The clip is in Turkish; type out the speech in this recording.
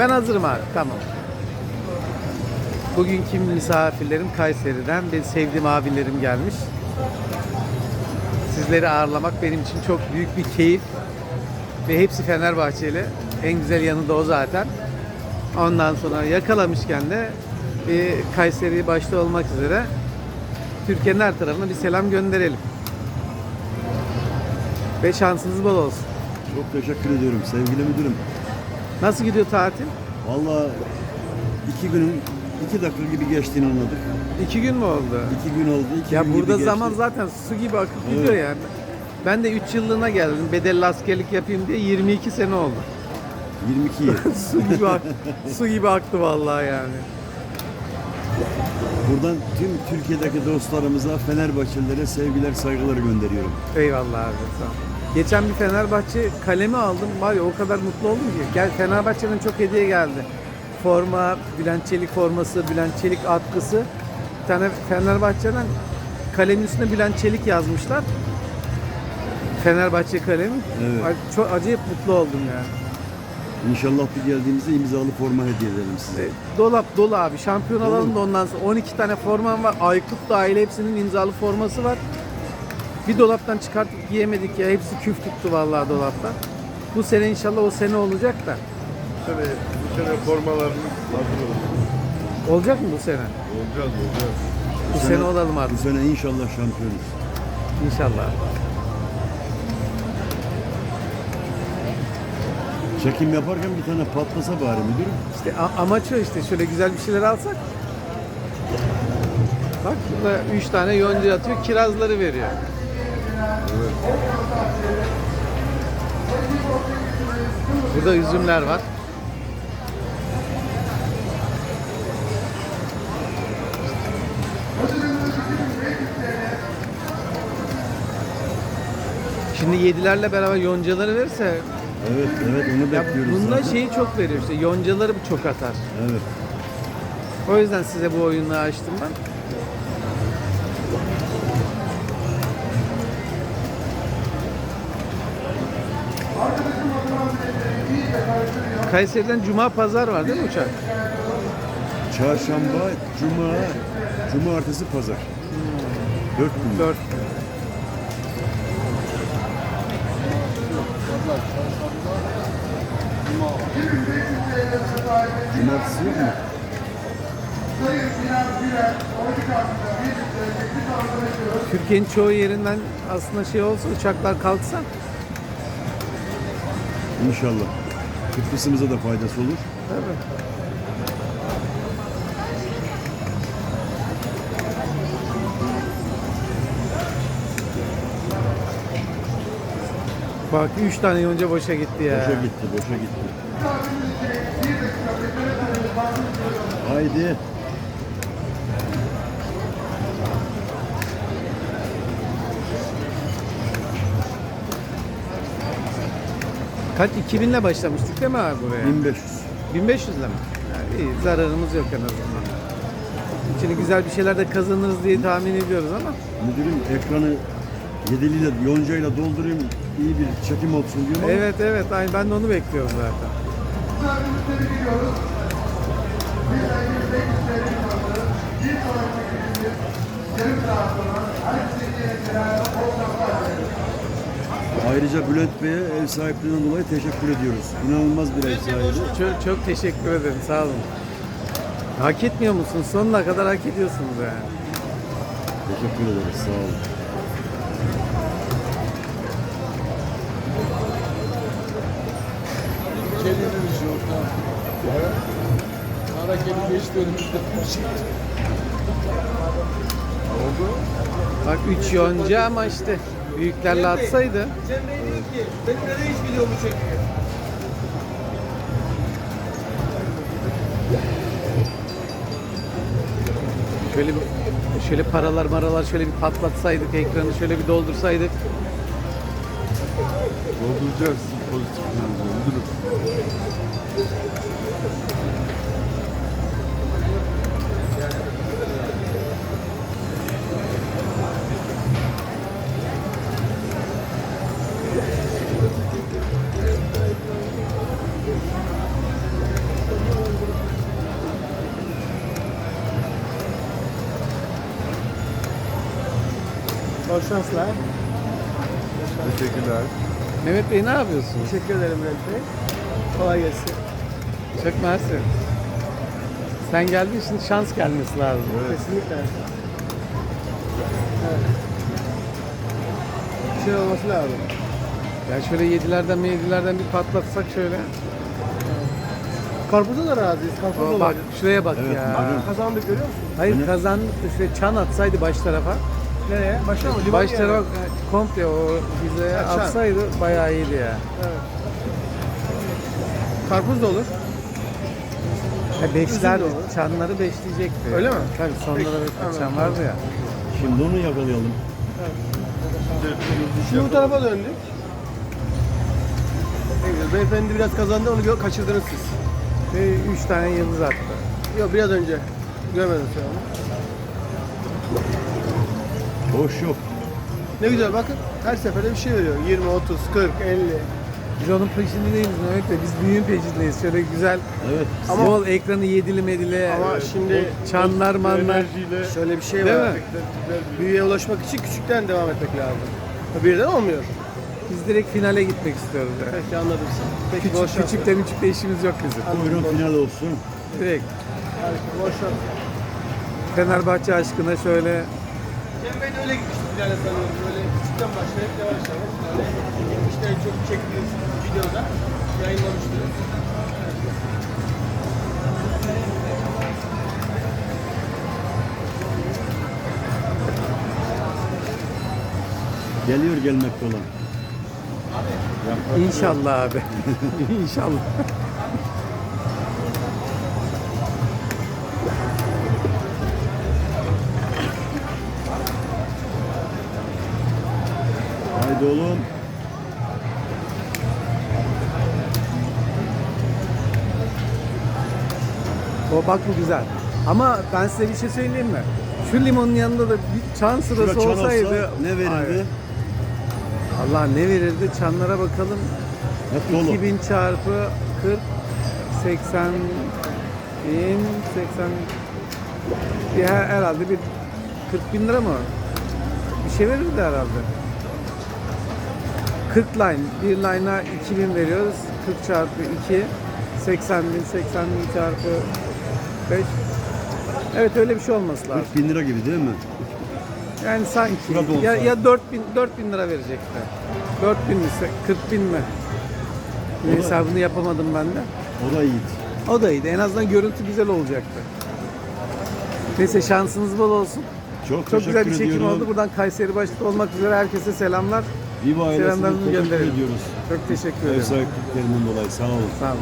Ben hazırım abi. Tamam. Bugünkü misafirlerim Kayseri'den. Benim sevdiğim abilerim gelmiş. Sizleri ağırlamak benim için çok büyük bir keyif. Ve hepsi Fenerbahçeli. En güzel yanı da o zaten. Ondan sonra yakalamışken de bir Kayseri başta olmak üzere Türkiye'nin her tarafına bir selam gönderelim. Ve şansınız bol olsun. Çok teşekkür ediyorum sevgili müdürüm. Nasıl gidiyor tatil? Valla iki günün iki dakika gibi geçtiğini anladık. İki gün mü oldu? İki gün oldu. iki Ya gün burada gibi zaman geçti. zaten su gibi akıp Evet. gidiyor yani. Ben de 3 yıllığına geldim. Bedelli askerlik yapayım diye 22 sene oldu. 22 yıl. su gibi ak- su gibi aktı vallahi yani. Buradan tüm Türkiye'deki dostlarımıza, Fenerbahçelilere sevgiler, saygılar gönderiyorum. Eyvallah abi. Sağ ol. Geçen bir Fenerbahçe kalemi aldım. Var ya o kadar mutlu oldum ki. Gel Fenerbahçe'den çok hediye geldi. Forma, Bülent Çelik forması, Bülent Çelik atkısı. Bir tane Fenerbahçe'den kalemin üstüne Bülent Çelik yazmışlar. Fenerbahçe kalemi. Evet. Ay, Çok acayip mutlu oldum yani. İnşallah bir geldiğimizde imzalı forma hediye edelim size. E, Dolap dolu abi. Şampiyon alalım da ondan sonra 12 tane formam var. Aykut dahil hepsinin imzalı forması var. Bir dolaptan çıkartıp giyemedik ya. Hepsi küf tuttu vallahi dolapta. Bu sene inşallah o sene olacak da. Bu sene, bu sene formalarımız hazır olsun. Olacak mı bu sene? Olacağız, olacağız. Bu sene olalım Bu artık sene inşallah şampiyonuz. inşallah. Çekim yaparken bir tane patlasa bari müdürüm. İşte a- amaç o işte. Şöyle güzel bir şeyler alsak. Bak burada 3 tane yonca atıyor. Kirazları veriyor. Burada üzümler var. Şimdi yedilerle beraber yoncaları verirse Evet, evet onu ya bekliyoruz bunda zaten. şeyi çok veriyor işte yoncaları çok atar. Evet. O yüzden size bu oyunu açtım ben. Kayseri'den Cuma Pazar var değil mi uçak? Çarşamba, Cuma, Cumartesi, Pazar. Dört gün. 4. Cumartesi yok mu? Türkiye'nin çoğu yerinden aslında şey olsa uçaklar kalksa İnşallah. Kıbrıs'ımıza da faydası olur. tabii. Bak 3 tane yonca boşa gitti ya. Boşa gitti, boşa gitti. Haydi. Kaç 2000 ile başlamıştık değil mi abi buraya? 1500. 1500 ile mi? Yani iyi, zararımız yok en azından. İçine güzel bir şeyler de kazanırız diye tahmin ediyoruz ama Müdürüm ekranı yediliyle, yoncayla doldurayım iyi bir çekim olsun diyorum ama evet evet aynı ben de onu bekliyorum zaten. Ayrıca Bülent Bey'e ev sahipliğinden dolayı teşekkür ediyoruz. İnanılmaz bir ev sahibi. Çok, çok teşekkür ederim sağ olun. Hak etmiyor musunuz? Sonuna kadar hak ediyorsunuz yani. Teşekkür ederiz, sağ olun. Kedimiz yok da. Kara kedi bölümümüzde bir şey. Bak 3 yonca ama işte büyüklerle atsaydı. Sen ne diyorsun ki? Benim nereye hiç videomu çekiyor? Şöyle bir şöyle paralar maralar şöyle bir patlatsaydık ekranı şöyle bir doldursaydık. Dolduracağız pozitif yanımızı. Bol şanslar. Teşekkürler. Mehmet Bey ne yapıyorsunuz? Teşekkür ederim Bülent Bey. Kolay gelsin. Çok mersi. Sen geldiğin için şans gelmesi lazım. Evet. Kesinlikle. Evet. Bir şey olması lazım. Ya şöyle yedilerden mi yedilerden bir patlatsak şöyle. Karpuza da razıyız. Karpuz Aa, bak olabilir. şuraya bak Evet, ya. bak. Kazandık görüyor musun? Hayır kazandık da şöyle çan atsaydı baş tarafa. Nereye? Başa mı? Limon Baş tarafa komple o hizaya Ha, çan. atsaydı bayağı iyiydi ya. Evet. Karpuz da olur. Ya beşlerdi, Üzüm de olur. çanları beşleyecekti. Öyle mi? Tabii sonunda da Peki, bir çan anladım. vardı ya. Şimdi onu yakalayalım. Şimdi bu tarafa döndük. Beyefendi biraz kazandı onu kaçırdınız siz. Ve üç tane yıldız attı. Yok biraz önce. Görmedim şu an. Boş yok. Ne güzel bakın. Her seferde bir şey veriyor. 20, 30, 40, 50. Biz onun peşinde değiliz Mehmet Bey. Biz büyüğün peşindeyiz. Şöyle güzel Evet. ama bol ekranı yedili medili. Ama şimdi çanlar manlar. Şöyle bir şey Değil var. mi? Büyüye ulaşmak için küçükten devam etmek lazım. Birden olmuyor. Biz direkt finale gitmek istiyoruz. Yani. Peki anladım sen. Peki bol Küçük, şans. küçükte küçükte işimiz yok bizim. Buyurun final olsun. Direkt Harika, Bol şans. Fenerbahçe aşkına şöyle Cem Bey de öyle gitmişti finale sanıyorum. Böyle küçükten başlayıp yavaş yavaş finale. İşte en çok çektiğiniz videoda yayınlamıştınız. Geliyor gelmekte olan. İnşallah abi. inşallah. Haydi oğlum. O bak bu güzel. Ama ben size bir şey söyleyeyim mi? Şu limonun yanında da bir çan Şurada sırası çan olsa olsaydı ne verirdi? Hayır. Allah ne verirdi? Çanlara bakalım. Hep dolu. 2000 çarpı 40 80 bin 80 bir her- herhalde bir 40 bin lira mı? Bir şey verirdi herhalde. 40 line. Bir line'a 2000 veriyoruz. 40 çarpı 2 80 bin 80 bin çarpı 5 Evet öyle bir şey olması lazım. 40 bin lira gibi değil mi? Yani sanki Şurada olsa. ya, ya 4000 4000 lira verecekti. 4000 ise 40 bin mi? O da- hesabını yapamadım ben de. O da iyiydi. O da iyiydi. En azından görüntü güzel olacaktı. Neyse şansınız bol olsun. Çok, Çok güzel bir çekim oldu. Buradan Kayseri başta olmak üzere herkese selamlar. Viva ailesine Selamlarımızı teşekkür ediyoruz. Çok teşekkür Ev ederim. sahipliklerinden dolayı sağ olun. Sağ olun.